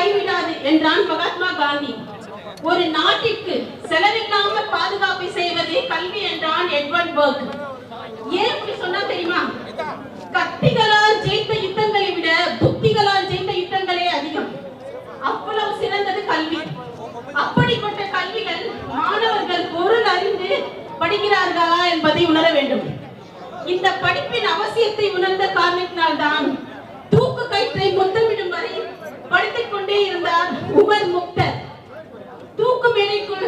கைவிடாது என்றான் மகாத்மா காந்தி. ஒரு நாட்டிற்கு செலவில்லாமல் பாதுகாப்பு செய்வதே கல்வி என்றான் எட்வர்ட் பர்க். ஏன் இப்படி சொன்னா தெரியுமா? கத்திகளால் ஜெயித்த யுத்தங்களை விட புத்திகளால் ஜெயித்த யுத்தங்களே அதிகம். அவ்வளவு சிறந்தது கல்வி. அப்படிப்பட்ட கல்விகள் மாணவர்கள் பொருள் அறிந்து படிக்கிறார்களா என்பதை உணர வேண்டும். இந்த படிப்பின் அவசியத்தை உணர்ந்த காரணத்தினால்தான் தூக்கு கயிற்றை முத்தமிடும் படித்துக் கொண்டே இருந்தார் உமர் முக்தர். தூக்கு மேடைக்குள்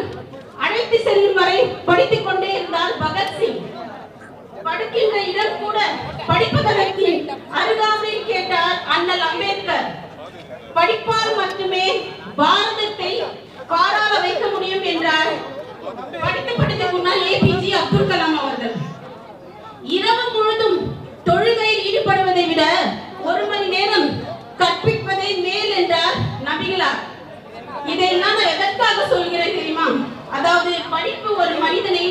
அழைத்து செல்லும் வரை படித்துக் கொண்டே இருந்தார் பகத்சிங். படுக்கின்ற இடம் கூட படிப்பதற்கு அருக இதையெல்லாம் நான் எதற்காக சொல்கிறேன் தெரியுமா? அதாவது படிப்பு ஒரு மனிதனை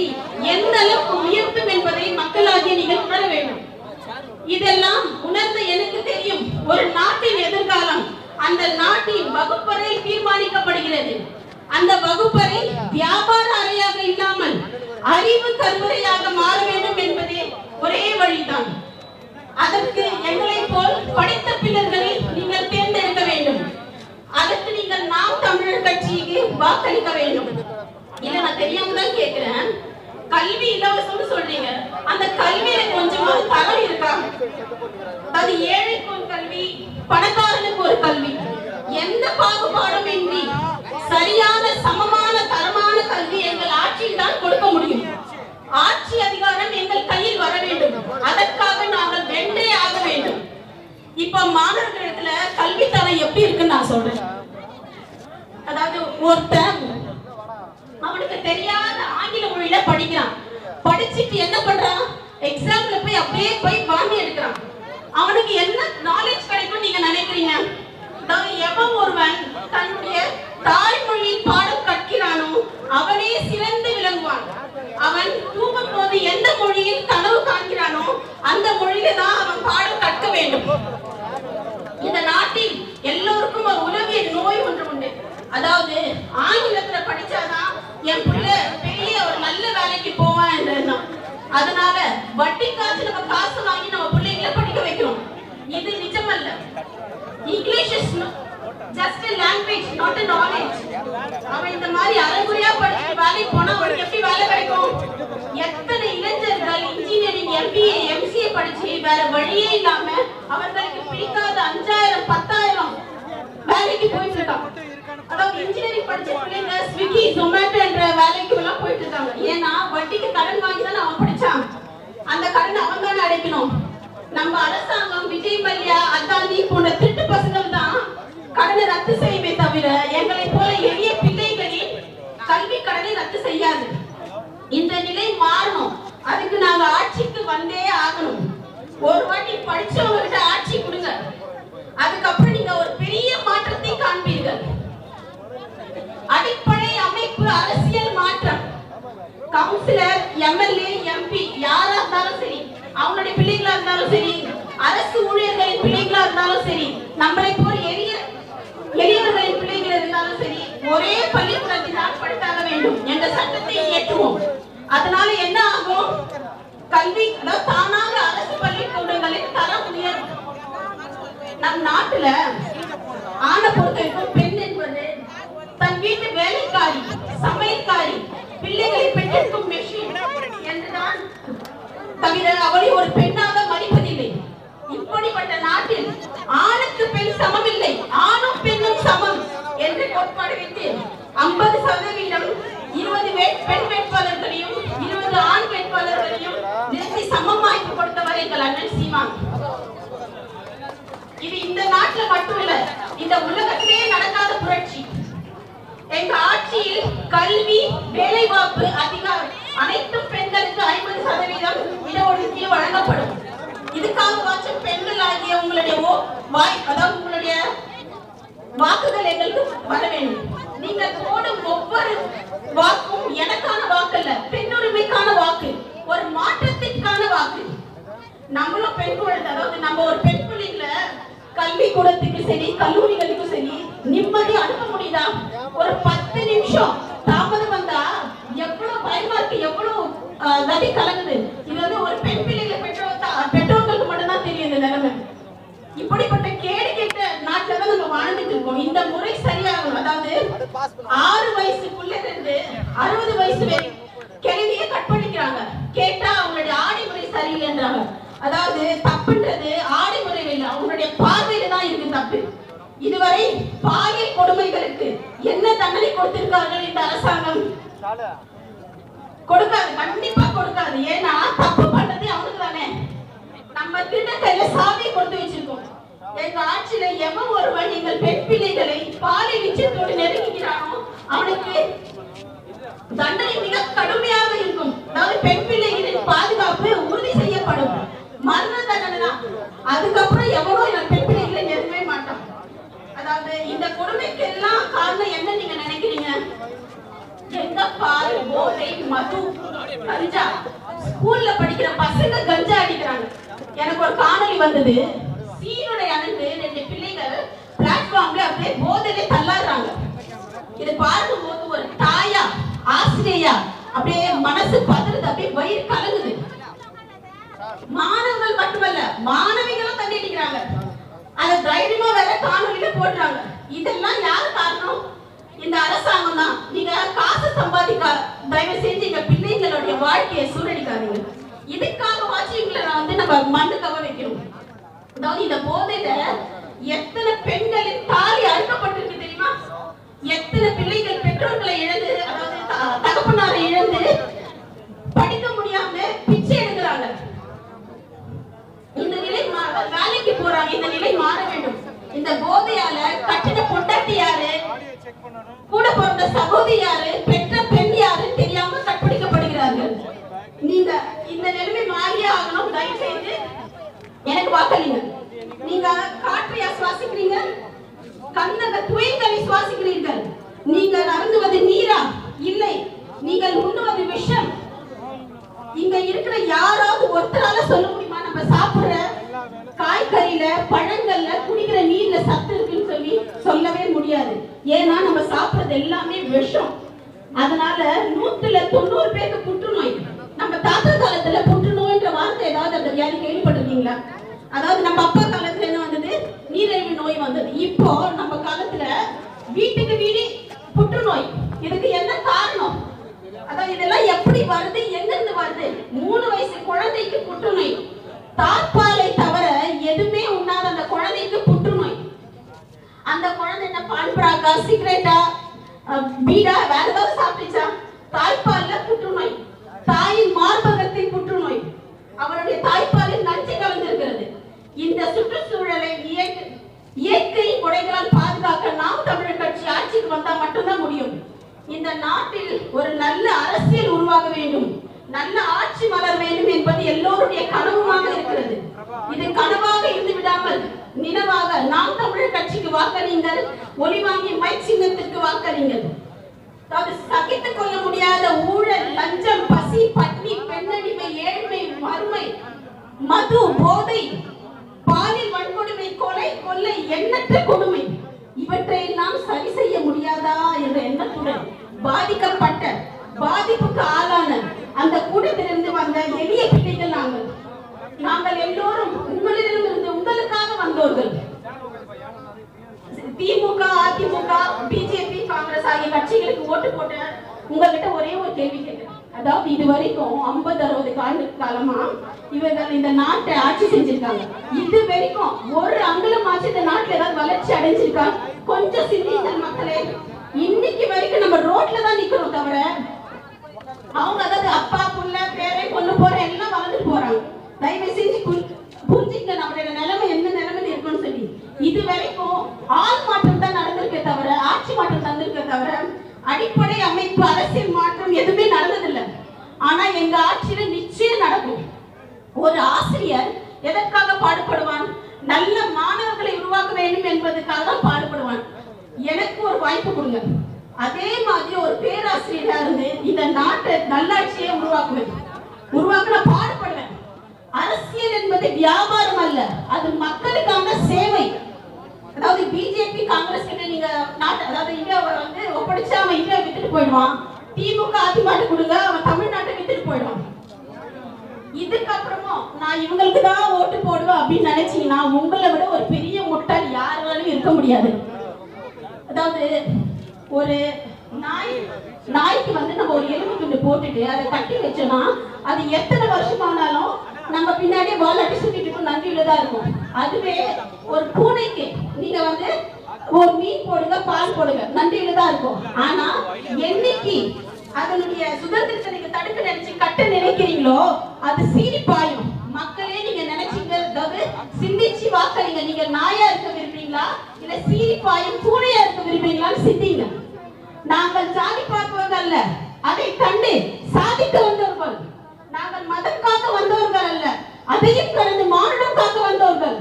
எந்த அளவுக்கு உயர்த்தும் என்பதை மக்களாகிய நீங்கள் உணர வேண்டும். இதெல்லாம் உணர்ந்த எனக்கு தெரியும். ஒரு நாட்டின் எதிர்காலம் அந்த நாட்டின் வகுப்பறையில் தீர்மானிக்கப்படுகிறது. அந்த வகுப்பறை வியாபார அறையாக இல்லாமல் அறிவு கருவறையாக மாற வேண்டும் என்பதே ஒரே வழிதான். அதற்கு எங்களை வாக்களிக்க வேண்டும். இல்ல நான் தெரியாம தான் கேக்குறேன். கல்வி இலவசம்னு சொல்றீங்க. அந்த கல்வியில கொஞ்சமாவது தரம் இருக்கா? அது ஏழைக்கு ஒரு கல்வி பணக்காரனுக்கு ஒரு கல்வி. எந்த பாகுபாடும் இன்றி சரியான சமமான தரமான கல்வி எங்கள் ஆட்சியில் தான் கொடுக்க முடியும் ஆட்சி அதிகாரம் எங்கள் கையில் வர வேண்டும் அதற்காக நாங்கள் வென்றே ஆக வேண்டும் இப்ப மாணவர்களிடத்துல கல்வி தரம் எப்படி இருக்குன்னு நான் சொல்றேன் அதாவது ஒருத்தன் அவனுக்கு தெரியாத ஆங்கில மொழியில படிக்கிறான். படிச்சுட்டு என்ன பண்றான்? எக்ஸாம்ல போய் அப்படியே போய் வாந்தி எடுக்கிறான். அவனுக்கு என்ன நாலேஜ் கிடைக்கும் நீங்க நினைக்கிறீங்க? நான் எவன் ஒருவன் தன்னுடைய தாய்மொழியில் பாடம் கற்கிறானோ அவனே சிறந்து விளங்குவான். அவன் தூங்கும் போது எந்த மொழியில் கனவு காண்கிறானோ அந்த மொழியில தான் அவன் பாடம் கற்க வேண்டும். இந்த நாட்டில் எல்லோருக்கும் ஒரு உளவியல் நோய் ஒன்று உண்டு. அதாவது ஆங்கிலத்துல படிச்சாதான் என் பிள்ளை பெரிய ஒரு நல்ல வேலைக்கு போவான் என்ற அதனால வட்டி காசு நம்ம காசு வாங்கி நம்ம பிள்ளைங்களை படிக்க வைக்கிறோம் இது நிஜமல்ல. English is just language not a knowledge அவன் இந்த மாதிரி அரைகுறையா படிச்சு வேலைக்கு போனா அவனுக்கு எப்படி வேலை கிடைக்கும்? எத்தனை இளைஞர்கள் இன்ஜினியரிங் எம்பிஏ எம்சிஏ படிச்சு வேற வழியே இல்லாம அவர்களுக்கு பிடிக்காத அஞ்சாயிரம் பத்தாயிரம் வேலைக்கு போயிட்டு இருக்கான். அதாவது இன்ஜினியரிங் படிச்ச பிள்ளைங்க ஸ்விக்கி ஜொமேட்டோ என்ற வேலைக்கு எல்லாம் போயிட்டு இருக்காங்க. ஏன்னா வட்டிக்கு கடன் வாங்கி தான் அவன் படிச்சான் அந்த கடன் அவன் தானே அடைக்கணும். நம்ம அரசாங்கம் விஜய் மல்யா அதானி போன்ற திருட்டு பசங்கள் தான் கடனை ரத்து செய்யுமே தவிர எங்களை போல எளிய பிள்ளைகளின் கல்வி கடனை ரத்து செய்யாது. இந்த நிலை மாறணும். அதுக்கு நாங்க ஆட்சிக்கு வந்தே ஆகணும். ஒரு வாட்டி படிச்சவங்ககிட்ட ஆட்சி கொடுங்க. அதுக்கப்புறம் கவுன்சிலர் எம்எல்ஏ எம்பி யாரா இருந்தாலும் சரி அவங்களுடைய பிள்ளைங்களா இருந்தாலும் சரி அரசு ஊழியர்களின் பிள்ளைங்களா இருந்தாலும் சரி நம்மளை போல் எளிய எளியவர்களின் பிள்ளைகள் இருந்தாலும் சரி ஒரே பள்ளிக்கூடத்தில் தான் படித்தாக வேண்டும் என்ற சட்டத்தை இயற்றுவோம். அதனால என்ன ஆகும்? கல்வி தானாக அரசு பள்ளிக்கூடங்களின் தரம் உயரும் நம் நாட்டுல ஆணை பொறுத்தவரைக்கும் பெண் என்பது தன் வீட்டு வேலைக்காரி சமையல்காரி பிள்ளைகளை பெற்றெடுக்கும் மெஷின் என்றுதான் தவிர அவரை ஒரு பெண்ணாக மதிப்பதில்லை. இப்படிப்பட்ட நாட்டில் ஆணுக்கு பெண் சமம் இல்லை ஆணும் பெண்ணும் சமம் என்று கோட்பாடு வைத்து ஐம்பது சதவீதம் இருபது பெண் வேட்பாளர்களையும் இருபது ஆண் வேட்பாளர்களையும் நிறுத்தி சமம் வாய்ப்பு கொடுத்தவர் எங்கள் அண்ணன் சீமான். இது இந்த நாட்டுல மட்டும் இல்ல இந்த உலகத்திலேயே நடக்காத புரட்சி. எங்க ஆட்சியில் கல்வி வேலைவாய்ப்பு அதிகாரம் அனைத்து பெண்களுக்கு ஐம்பது சதவீதம் இடஒதுக்கீடு வழங்கப்படும். இதுக்காகவாச்சும் பெண்கள் ஆகிய உங்களுடைய வாய் அதாவது உங்களுடைய வாக்குகள் எங்களுக்கு வர வேண்டும். நீங்கள் போடும் ஒவ்வொரு வாக்கும் எனக்கான வாக்கு அல்ல பெண்ணுரிமைக்கான வாக்கு ஒரு மாற்றத்திற்கான வாக்கு. நம்மளும் பெண் குழந்தை அதாவது நம்ம ஒரு பெண் பிள்ளைங்கள கல்வி கூடத்துக்கு சரி கல்லூரிகளுக்கும் சரி நிம்மதி அனுப்ப முடியுதா? ஒரு பத்து நிமிஷம் தாமதம் வந்தா எவ்வளவு பயமா இருக்கு எவ்வளவு நதி கலங்குது. இது வந்து ஒரு பெண் பிள்ளைகளை பெற்றோர் பெற்றோர்களுக்கு மட்டும்தான் தெரியும் இந்த நிலைமை. இப்படிப்பட்ட கேடு கேட்ட நாட்டில தான் நம்ம வாழ்ந்துட்டு இருக்கோம். இந்த முறை சரியாகும் அதாவது ஆறு வயசுக்குள்ள இருந்து அறுபது வயசு வரை கிழவிய கட் பண்ணிக்கிறாங்க. கேட்டா அவங்களுடைய ஆடை முறை சரியில்லைன்றாங்க. அதாவது தப்புன்றது ஆடை முறையில் இல்லை அவங்களுடைய பார்வையில தான் இருக்கு தப்பு இதுவரை பாலியல் கொடுமைகளுக்கு என்ன தண்டனை கொடுத்திருக்கார்கள் இந்த அரசாங்கம்? கொடுக்காது கண்டிப்பா கொடுக்காது. ஏன்னா தப்பு பண்றது அவனுக்கு தானே. நம்ம திருட கையில சாவியை கொடுத்து வச்சிருக்கோம். எங்க ஆட்சியில எவன் ஒருவன் எங்கள் பெண் பிள்ளைகளை பாலை நிச்சயத்தோடு நெருங்குகிறானோ அவனுக்கு தண்டனை மிக கடுமையாக இருக்கும். அதாவது பெண் பிள்ளைகளின் பாதுகாப்பு உறுதி செய்யப்படும். மரண தண்டனை தான். அதுக்கப்புறம் எவனோ என் பெண் பிள்ளைகளை நெருங்கவே மாட்டான் அதாவது இந்த கொடுமைக்கு எல்லாம் காரணம் என்ன நீங்க நினைக்கிறீங்க பால் போதை மது. கஞ்சா ஸ்கூல்ல படிக்கிற பசங்க கஞ்சா அடிக்கிறாங்க. எனக்கு ஒரு காணொளி வந்தது. சீனுடைய அணுந்து ரெண்டு பிள்ளைகள் பிளாட்ஃபார்ம்ல அப்படியே போதையிலே தள்ளாடுறாங்க. இதை பார்க்கும்போது ஒரு தாயா ஆசிரியா அப்படியே மனசு பதறுது அப்படியே வயிறு கலங்குது. மாணவர்கள் மட்டுமல்ல மாணவிகளும் தண்ணி அடிக்கிறாங்க. அதை தைரியமா வேற காணொலியில போடுறாங்க. இதெல்லாம் யாரு காரணம்? இந்த அரசாங்கம் தான். நீங்க காசு சம்பாதிக்க தயவு செஞ்சு எங்க பிள்ளைங்களுடைய வாழ்க்கையை சூழடிக்காதீங்க இதுக்காக வாட்சிங்களை நான் வந்து நம்ம மண்ணு கவ வைக்கிறோம் அதாவது இந்த போதையில எத்தனை பெண்களின் தாலி அறுக்கப்பட்டிருக்கு தெரியுமா? எத்தனை பிள்ளைகள் பெற்றோர்களை இழந்து அதாவது தகப்பனாரை இழந்து படிக்க முடியாம பிச்சை எடுக்கிறாங்க. இந்த நிலை வேலைக்கு போறாங்க. இந்த நிலை மாற வேண்டும். இந்த போதையால இங்க இருக்கிற யாராவது ஒருத்தரால சொல்ல முடியுமா? நம்ம சாப்பிடுற காய்கறியில பழங்கள்ல குடிக்கிற நீர்ல சத்து இருக்குன்னு சொல்லி சொல்லவே முடியாது. ஏன்னா நம்ம சாப்பிடுறது எல்லாமே விஷம். அதனால நூத்துல தொண்ணூறு பேருக்கு புற்றுநோய். நம்ம தாத்தா காலத்துல புற்றுநோய்ன்ற வார்த்தை ஏதாவது அந்த வியாதி கேள்விப்பட்டிருக்கீங்களா? அதாவது நம்ம அப்பா காலத்துல என்ன வந்தது? நீரிழிவு நோய் வந்தது. இப்போ நம்ம காலத்துல வீட்டுக்கு வீடு புற்றுநோய். இதுக்கு என்ன காரணம்? அதாவது இதெல்லாம் எப்படி வருது? எங்க மூணு வயசு குழந்தைக்கு புற்றுநோய். தாய்ப்பாலை தவிர எதுவுமே உண்ணாத அந்த குழந்தைக்கு புற்றுநோய். அந்த குழந்தை என்ன பான் சிகரெட்டா பீடா? வேற ஏதாவது சாப்பிட்டுச்சா? தாய்ப்பால்ல புற்றுநோய். தாயின் மார்பகத்தின் புற்றுநோய். அவருடைய தாய்ப்பாலில் நஞ்சு கலந்திருக்கிறது. இந்த சுற்றுச்சூழலை இயற்கை இயற்கை கொடைகளால் பாதுகாக்க நாம் தமிழர் கட்சி ஆட்சிக்கு வந்தா மட்டும்தான் முடியும். இந்த நாட்டில் ஒரு நல்ல அரசியல் உருவாக வேண்டும். நல்ல ஆட்சி மலர் வேண்டும் என்பது எல்லோருடைய கனவுமாக இருக்கிறது. இது கனவாக இருந்து விடாமல் நினைவாக நாம் தமிழர் கட்சிக்கு வாக்களிங்கள் ஒளி வாங்கி மை சின்னத்திற்கு வாக்களிங்கள் அதாவது சகித்துக் கொள்ள முடியாத ஊழல் லஞ்சம் பசி பட்னி பெண்ணடிமை ஏழ்மை வறுமை மது போதை பாலியல் வன்கொடுமை கொலை கொள்ளை எண்ணற்ற கொடுமை இவற்றை எல்லாம் சரி செய்ய முடியாதா என்ற எண்ணத்துடன் பாதிக்கப்பட்ட பாதிப்புக்கு ஆளான அந்த கூட்டத்திலிருந்து வந்த எளிய பிள்ளைகள் நாங்கள் நாங்கள் எல்லோரும் உங்களிடமிருந்து உங்களுக்காக வந்தோர்கள் திமுக அதிமுக பிஜேபி காங்கிரஸ் ஆகிய கட்சிகளுக்கு ஓட்டு போட்ட உங்ககிட்ட ஒரே ஒரு கேள்வி கேட்கிறேன் அதாவது இது வரைக்கும் ஐம்பது அறுபது ஆண்டு காலமா இவர்கள் இந்த நாட்டை ஆட்சி செஞ்சிருக்காங்க. இது வரைக்கும் ஒரு அங்குலம் ஆட்சி இந்த நாட்டுல ஏதாவது வளர்ச்சி அடைஞ்சிருக்காங்க கொஞ்சம் சிந்திங்கள் மக்களே. இன்னைக்கு வரைக்கும் நம்ம ரோட்ல தான் நிக்கிறோம் தவிர அவங்க அதாவது அப்பா புள்ள பேரை கொண்டு போற எல்லாம் வளர்ந்துட்டு போறாங்க. தயவு செஞ்சு புரிஞ்சுக்க நம்மளோட நிலைமை என்ன நிலைமையில இருக்கும்னு சொல்லி. இது வரைக்கும் ஆள் மாற்றம் தான் நடந்திருக்கே தவிர ஆட்சி மாற்றம் தந்திருக்கே தவிர அடிப்படை அமைப்பு அரசியல் மாற்றம் எதுவுமே ஆனா எங்க ஆட்சியில நிச்சயம் நடக்கும். ஒரு ஆசிரியர் எதற்காக பாடுபடுவான்? நல்ல மாணவர்களை உருவாக்க வேண்டும் என்பதற்காக தான் பாடுபடுவான். எனக்கு ஒரு வாய்ப்பு கொடுங்க. அதே மாதிரி ஒரு பேராசிரியரா இருந்து இந்த நாட்டை நல்லாட்சியை உருவாக்குவேன். உருவாக்க நான் பாடுபடுவேன். அரசியல் என்பது வியாபாரம் அல்ல அது மக்களுக்கான சேவை. அதாவது பிஜேபி காங்கிரஸ் கிட்ட நீங்க நாட்டு அதாவது இந்தியாவை வந்து ஒப்படைச்சு அவன் இந்தியா விட்டுட்டு போயிடுவான். திமுக அதிமுக கொடுங்க அவன் தமிழ்நாட்டுக்கு வித்துட்டு இதுக்கப்புறமும் நான் இவங்களுக்கு தான் ஓட்டு போடுவேன் அப்படின்னு நினைச்சீங்கன்னா உங்களை விட ஒரு பெரிய முட்டாள் யாராலும் இருக்க முடியாது. அதாவது ஒரு நாய் நாய்க்கு வந்து நம்ம ஒரு எலும்பு துண்டு போட்டுட்டு அதை கட்டி வச்சோம்னா அது எத்தனை வருஷமானாலும் நம்ம பின்னாடியே வால் அடி சுத்திட்டு இருக்கும் நன்றியில தான் இருக்கும். அதுவே ஒரு பூனைக்கு நீங்க வந்து ஒரு மீன் போடுங்க பால் போடுங்க நன்றியில தான் இருக்கும். ஆனா என்னைக்கு அதனுடைய சுதந்திரத்தை நீங்க தடுக்க நினைச்சு கட்ட நினைக்கிறீங்களோ அது சீறி பாயும். மக்களே நீங்க நினைச்சீங்க அதாவது சிந்திச்சு வாக்களிங்க. நீங்க நாயா இருக்க விரும்புறீங்களா? இல்ல சீறி பாயும் பூனையா இருக்க விரும்புறீங்களான்னு சிந்திங்க. நாங்கள் சாதி பார்ப்பவர்கள் அல்ல. அதை கண்டு சாதிக்க வந்தவர்கள். நாங்கள் மதம் காக்க வந்தவர்கள் அல்ல. அதையும் கடந்து மானுடம் காக்க வந்தவர்கள்.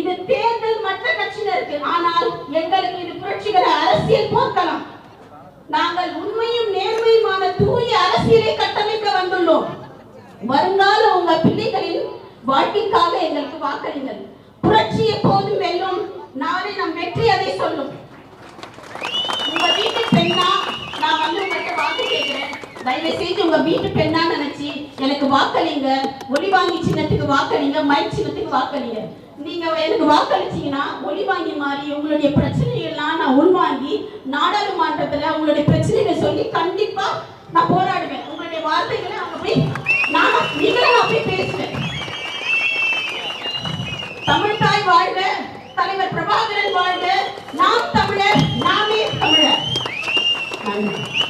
இது தேர்தல் மற்ற கட்சியினருக்கு. ஆனால் எங்களுக்கு இது புரட்சிகர அரசியல் போர்க்களம். நாங்கள் உண்மையும் நேர்மையும் தூய அரசியலை கட்டமைக்க வந்துள்ளோம். வருங்கால உங்க பிள்ளைகளின் வாழ்க்கைக்காக எங்களுக்கு வாக்களிங்கள் புரட்சி எப்போதும் வெல்லும். நாளை நம் வெற்றி அதை சொல்லும். உங்க வீட்டு பெண்ணா நான் வந்து உங்கள்கிட்ட வாக்கு கேட்கிறேன். தயவு செய்து உங்க வீட்டு பெண்ணா நினைச்சு எனக்கு வாக்களிங்க. ஒளிவாங்கி சின்னத்துக்கு வாக்களிங்க. மைக் சின்னத்துக்கு வாக்களிங்க. நீங்க எனக்கு வாக்களிச்சீங்கன்னா ஒளிவாங்கி மாறி உங்களுடைய பிரச்சனைகள்லாம் நான் உள்வாங்கி நாடாளுமன்றத்துல உங்களுடைய பிரச்சனைகளை சொல்லி கண்டிப்பா நான் போராடுவேன். உங்களுடைய வார்த்தைகளை அவங்க போய் நான் நீங்களே நான் போய் பேசுவேன். தமிழ் தாய் வாழ்க தலைவர் பிரபாகரன் வாழ்க. நாம் தமிழர் நாமே தமிழர். நன்றி.